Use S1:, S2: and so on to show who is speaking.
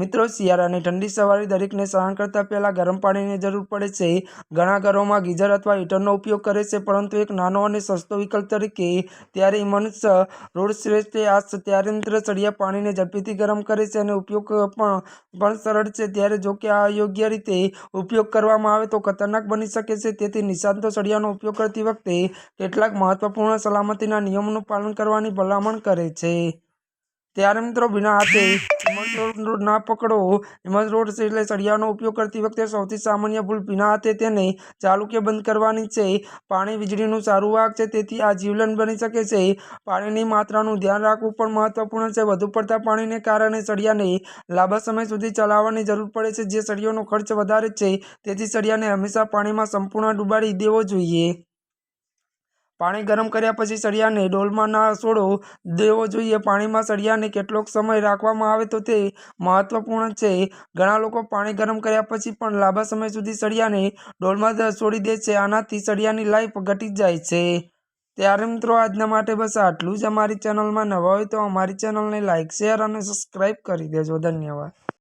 S1: મિત્રો, શિયાળાની ઠંડી સવારે દરેકને સહન કરતાં પહેલાં ગરમ પાણીની જરૂર પડે છે. ઘણા ઘરોમાં ગીઝર અથવા હીટરનો ઉપયોગ કરે છે, પરંતુ એક નાનો અને સસ્તો વિકલ્પ તરીકે ત્યારે મનુષ્ય રોડ શ્રેષ્ઠ આ ત્યારે મિત્ર સળિયા પાણીને ઝડપીથી ગરમ કરે છે અને ઉપયોગ પણ પણ સરળ છે. ત્યારે જો કે આ યોગ્ય રીતે ઉપયોગ કરવામાં આવે તો ખતરનાક બની શકે છે. તેથી નિષ્ણાતો સળિયાનો ઉપયોગ કરતી વખતે કેટલાક મહત્વપૂર્ણ સલામતીના નિયમોનું પાલન કરવાની ભલામણ કરે છે. ત્યારે મિત્રો બિના હાથે હિમજ રોડ ના પકડો. હિમજ રોડ એટલે સળિયાનો ઉપયોગ કરતી વખતે સૌથી સામાન્ય ભૂલ બિના હાથે તેને ચાલુ કે બંધ કરવાની છે. પાણી વીજળીનું સારું વાહક છે, તેથી આ જીવલન બની શકે છે. પાણીની માત્રાનું ધ્યાન રાખવું પણ મહત્વપૂર્ણ છે. વધુ પડતા પાણીને કારણે સળિયાને લાંબા સમય સુધી ચલાવવાની જરૂર પડે છે, જે સળિયાનો ખર્ચ વધારે છે. તેથી સળિયાને હંમેશા પાણીમાં સંપૂર્ણ ડૂબાડી દેવો જોઈએ. પાણી ગરમ કર્યા પછી સળિયાને ડોલમાં ના છોડો દેવો જોઈએ. પાણીમાં સળિયાને કેટલોક સમય રાખવામાં આવે તો તે મહત્વપૂર્ણ છે. ઘણા લોકો પાણી ગરમ કર્યા પછી પણ લાંબા સમય સુધી સળિયાને ડોલમાં છોડી દે છે. આનાથી સળિયાની લાઈફ ઘટી જાય છે. ત્યારે મિત્રો આજના માટે બસ આટલું જ. અમારી ચેનલમાં નવા હોય તો અમારી ચેનલને લાઇક શેર અને સબસ્ક્રાઈબ કરી દેજો. ધન્યવાદ.